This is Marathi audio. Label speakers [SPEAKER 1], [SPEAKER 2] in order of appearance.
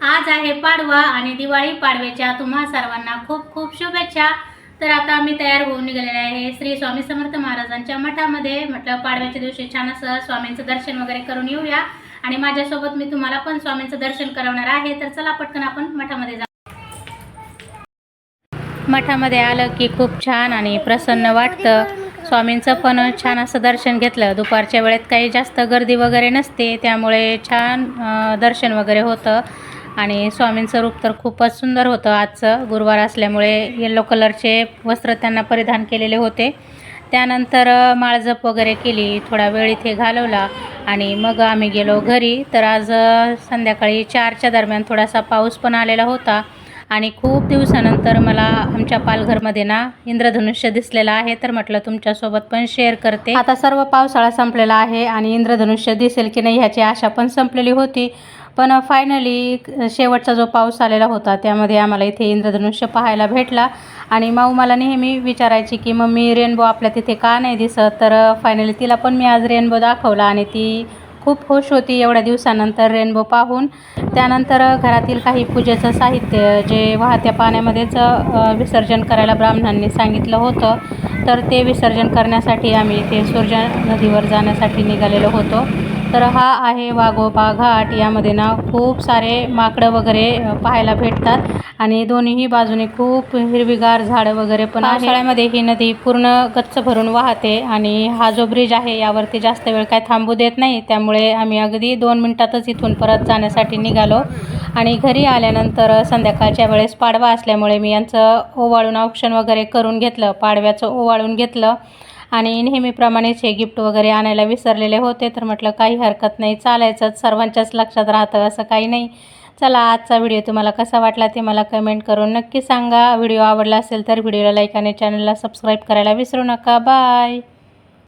[SPEAKER 1] आज आहे पाडवा आणि दिवाळी पाडव्याच्या तुम्हा सर्वांना खूप खूप शुभेच्छा. तर आता आम्ही तयार होऊन निघालेले आहे श्री स्वामी समर्थ महाराजांच्या मठामध्ये. म्हटलं पाडव्याच्या दिवशी छान असं स्वामींचं दर्शन वगैरे करून येऊया. आणि माझ्यासोबत मी तुम्हाला पण स्वामींचं दर्शन करवणार आहे. तर चला पटकन आपण मठामध्ये जा मठामध्ये आलं की खूप छान आणि प्रसन्न वाटतं. स्वामींचं पण छान असं दर्शन घेतलं. दुपारच्या वेळेत काही जास्त गर्दी वगैरे नसते. त्यामुळे छान दर्शन वगैरे होतं. आणि स्वामींचं रूप तर खूपच सुंदर होतं. आजचं गुरुवार असल्यामुळे येल्लो कलरचे वस्त्र त्यांना परिधान केलेले होते. त्यानंतर माळजप वगैरे केली थोडा वेळ इथे घालवला आणि मग आम्ही गेलो घरी. तर आज संध्याकाळी चारच्या दरम्यान थोडासा पाऊस पण आलेला होता आणि खूप दिवसानंतर मला आमच्या पालघरमध्ये ना इंद्रधनुष्य दिसलेलं आहे. तर म्हटलं तुमच्यासोबत पण शेअर करते. आता सर्व पावसाळा संपलेला आहे आणि इंद्रधनुष्य दिसेल की नाही ह्याची आशा पण संपलेली होती. पण फायनली शेवटचा जो पाऊस आलेला होता त्यामध्ये आम्हाला इथे इंद्रधनुष्य पाहायला भेटला. आणि माऊ मला नेहमी विचारायची की मम्मी रेनबो आपल्या तिथे का नाही दिसत? तर फायनली तिला पण मी आज रेनबो दाखवला आणि ती खूप खुश होती एवढ्या दिवसानंतर रेनबो पाहून. त्यानंतर घरातील काही पूजेचं साहित्य जे वाहत्या पाण्यामध्येच विसर्जन करायला ब्राह्मणांनी सांगितलं होतं तर ते विसर्जन करण्यासाठी आम्ही ते सूर्या नदीवर जाण्यासाठी निघालेलो होतो. तर हा आहे वाघोबा घाट. यामध्ये ना खूप सारे माकडं वगैरे पाहायला भेटतात. आणि दोन्हीही बाजूने खूप हिरवीगार झाडं वगैरे पण आहे. पावसाळ्यामध्ये ही नदी पूर्ण गच्च भरून वाहते आणि हा जो ब्रिज आहे यावरती जास्त वेळ काय थांबू देत नाही. त्यामुळे आम्ही अगदी दोन मिनटातच इथून परत जाण्यासाठी निघालो. आणि घरी आल्यानंतर संध्याकाळच्या वेळेस पाडवा असल्यामुळे मी यांचं ओवाळून औक्षण वगैरे करून घेतलं. पाडव्याचं ओवाळून घेतलं. आणि नेहमीप्रमाणेच हे गिफ्ट वगैरे आणायला विसरलेले होते. तर म्हटलं काही हरकत नाही चालायचंच सर्वांच्याच लक्षात राहतं असं काही नाही. चला आजचा व्हिडिओ तुम्हाला कसा वाटला ते मला कमेंट करून नक्की सांगा. व्हिडिओ आवडला असेल तर व्हिडिओला लाईक आणि चॅनलला सबस्क्राईब करायला विसरू नका. बाय